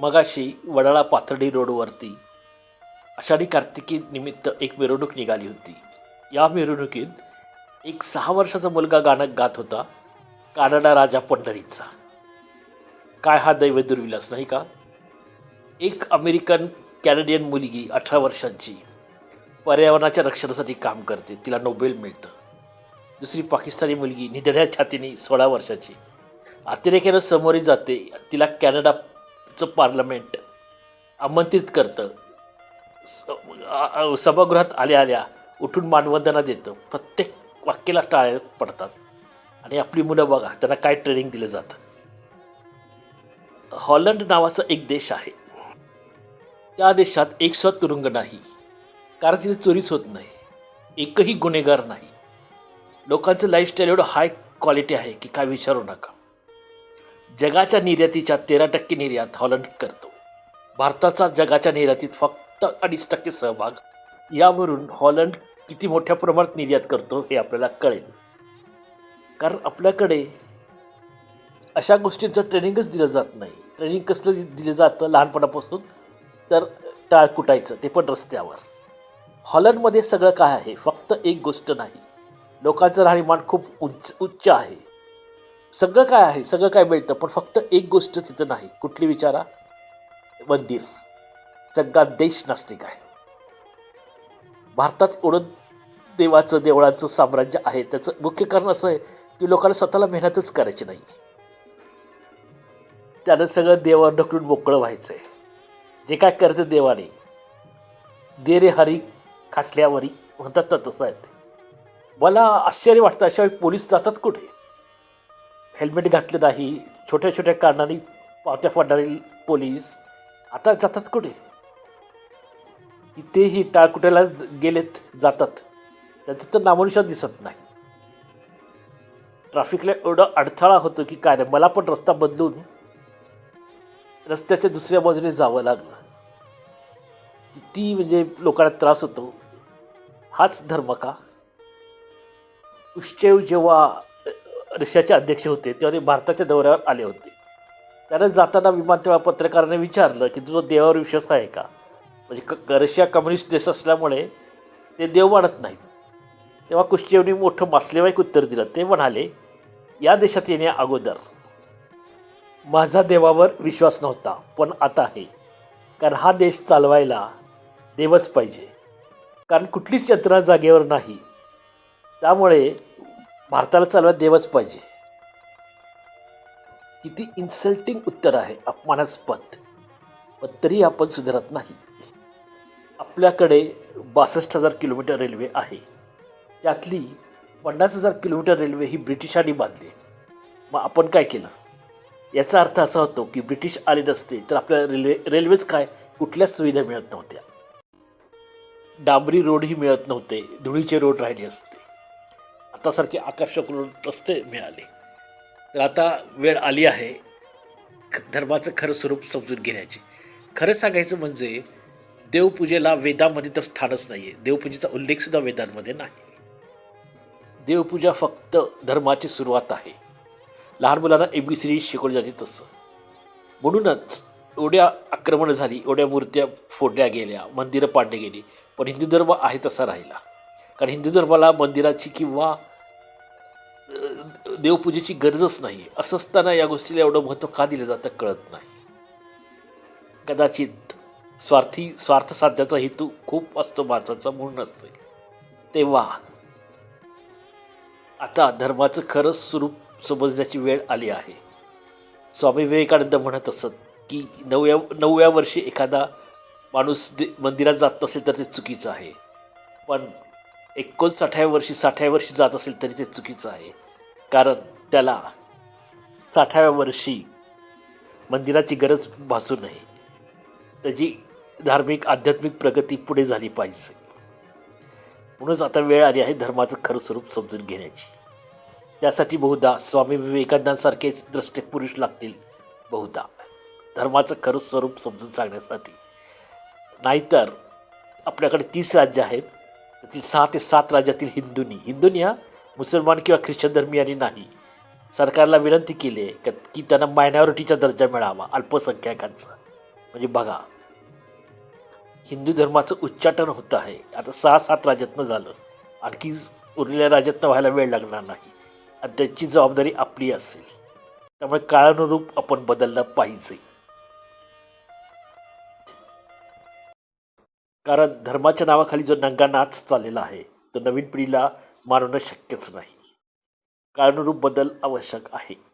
मगाशी वडाळा पाथर्डी रोडवरती आषाढी कार्तिकी निमित्त एक मिरवणूक निघाली होती. या मिरवणुकीत एक सहा वर्षाचा मुलगा गाणं गात होता कानडा राजा पंढरीचा. काय हा दैव दुर्विलास नाही का? एक अमेरिकन कॅनेडियन मुलगी अठरा वर्षांची पर्यावरणाच्या रक्षणासाठी काम करते तिला नोबेल मिळतं. दुसरी पाकिस्तानी मुलगी निधड्या छातीने सोळा वर्षाची. अतिरेक्यानं समोरी जाते तिला कॅनडा चं पार्लमेंट आमंत्रित करतं. स- सभागृहात आल्या आल्या उठून मानवंदना देतं. प्रत्येक वाक्याला टाळे पडतात. आणि आपली मुलं बघा त्यांना काय ट्रेनिंग दिलं जातं. हॉलंड नावाचा एक देश आहे. त्या देशात एक स्व तुरुंग नाही. कारण तिथे चोरीच होत नाही. एकही गुन्हेगार नाही. लोकांचं लाईफस्टाईल एवढं हाय क्वालिटी आहे की काय विचारू नका. जगाच्या निर्यातीच्या तेरा टक्के निर्यात हॉलंड करतो. भारताचा जगाच्या निर्यातीत फक्त अडीच टक्के सहभाग. यावरून हॉलंड किती मोठ्या प्रमाणात निर्यात करतो हे आपल्याला कळेल. कारण आपल्याकडे अशा गोष्टींचं ट्रेनिंगच दिलं जात नाही. ट्रेनिंग कसलं दिलं जातं लहानपणापासून? तर टाळ कुटायचं ते पण रस्त्यावर. हॉलंडमध्ये सगळं काय आहे? फक्त एक गोष्ट नाही. लोकांचं राहणीमान खूप उंच उच्च आहे. सगळं काय आहे सगळं काय मिळतं पण फक्त एक गोष्ट तिथं नाही. कुठली विचारा? मंदिर. सगळा देश नास्तिक आहे. भारतात एवढं देवाचं देवळाचं साम्राज्य आहे त्याचं मुख्य कारण असं आहे की लोकांना स्वतःला मेहनतच करायची नाही. त्यानं सगळं देवावर ढकलून मोकळं व्हायचं आहे जे काय करते देवाने दे रे हरी खाटल्यावरी म्हणतात ना तसं आहे मला आश्चर्य वाटतं अशा वेळी पोलीस जातात कुठे? हेल्मेट घातले नाही छोट्या छोट्या कारणाने पावत्या फाडणारे पोलीस आता जातात कुठे? तिथेही टाळकुट्याला गेलेत जातात. त्याचं तर नामोनिशान दिसत नाही. ट्रॅफिकला एवढा अडथळा होतो की काय नाही मला पण रस्ता बदलून रस्त्याच्या दुसऱ्या बाजूने जावं लागलं. किती म्हणजे लोकांना त्रास होतो. हाच धर्म का? उश्चैव जेव्हा रशियाचे अध्यक्ष होते तेव्हा ते भारताच्या दौऱ्यावर आले होते. त्यानं जाताना विमानतळा पत्रकाराने विचारलं की तुझा देवावर विश्वास आहे का? म्हणजे क रशिया कम्युनिस्ट देश असल्यामुळे ते देव मानत नाहीत. तेव्हा कुश्चेवनी मोठं मासलेवाईक उत्तर दिलं. ते म्हणाले या देशात येण्या अगोदर माझा देवावर विश्वास नव्हता पण आता आहे. कारण हा देश चालवायला देवच पाहिजे. कारण कुठलीच यंत्रणा जागेवर नाही. त्यामुळे भारताला चालवायला देवच पाहिजे. किती इन्सल्टिंग उत्तर आहे अपमानास्पद. पण तरी आपण सुधारत नाही. आपल्याकडे बासष्ट हजार किलोमीटर रेल्वे आहे. त्यातली पन्नास हजार किलोमीटर रेल्वे ही ब्रिटिशांनी बांधली. मग आपण काय केलं? याचा अर्थ असा होतो की ब्रिटिश आले नसते तर आपल्या रेल्वे रेल्वेच काय? कुठल्याच सुविधा मिळत नव्हत्या. डांबरी रोडही मिळत नव्हते धुळीचे रोड राहिले असते. आतासारखे आकर्षक रस्ते मिळाले. तर आता वेळ आली आहे धर्माचं खरं स्वरूप समजून घेण्याची. खरं सांगायचं म्हणजे देवपूजेला वेदामध्ये तर स्थानच नाही आहे देवपूजेचा उल्लेखसुद्धा वेदांमध्ये नाही. देवपूजा फक्त धर्माची सुरुवात आहे. लहान मुलांना ए बी सी डी शिकवली जाते तसं. म्हणूनच एवढ्या आक्रमणं झाली एवढ्या मूर्त्या फोडल्या गेल्या मंदिरं पाडली गेली पण हिंदू धर्म आहे तसा राहिला. कारण हिंदू धर्माला मंदिराची किंवा देवपूजेची गरजच नाही असं असताना या गोष्टीला एवढं महत्त्व का दिलं जातं कळत नाही. कदाचित स्वार्थी स्वार्थ साध्याचा हेतू खूप असतो माणसाचा म्हणून असते. तेव्हा आता धर्माचं खरंच स्वरूप समजण्याची वेळ आली आहे. स्वामी विवेकानंद म्हणत असत की नवव्या नवव्या वर्षी एखादा माणूस दे मंदिरात जात नसेल तर ते चुकीचं आहे. पण एकोणसाठाव्या वर्षी साठाव्या वर्षी जात असेल तरी ते चुकीचं आहे. कारण त्याला साठाव्या वर्षी मंदिराची गरज भासू नये. त्याची धार्मिक आध्यात्मिक प्रगती पुढे झाली पाहिजे. म्हणूनच आता वेळ आली आहे धर्माचं खरं स्वरूप समजून घेण्याची. त्यासाठी बहुधा स्वामी विवेकानंदांसारखेच द्रष्टे पुरुष लागतील बहुधा. धर्माचं खरं स्वरूप समजून सांगण्यासाठी. नाहीतर आपल्याकडे तीस राज्य आहेत. त्यातील सहा ते सात राज्यातील हिंदूंनी हिंदूंनी हा मुसलमान किंवा ख्रिश्चन धर्मियांनी नाही. सरकारला विनंती केली आहे का की त्यांना मायनॉरिटीचा दर्जा मिळावा अल्पसंख्याकांचा. म्हणजे बघा हिंदू धर्माचं उच्चाटन होतं आहे. आता सहा सात राज्यातनं झालं. आणखी उरलेल्या राज्यातनं व्हायला वेळ लागणार नाही. आणि त्याची जबाबदारी आपली असेल. त्यामुळे काळानुरूप आपण बदललं पाहिजे. कारण धर्माच्या नावाखाली जो नंगा नाच चाललेला आहे तो नवीन पिढीला मानवणं शक्यच नाही. काळानुरूप बदल आवश्यक आहे.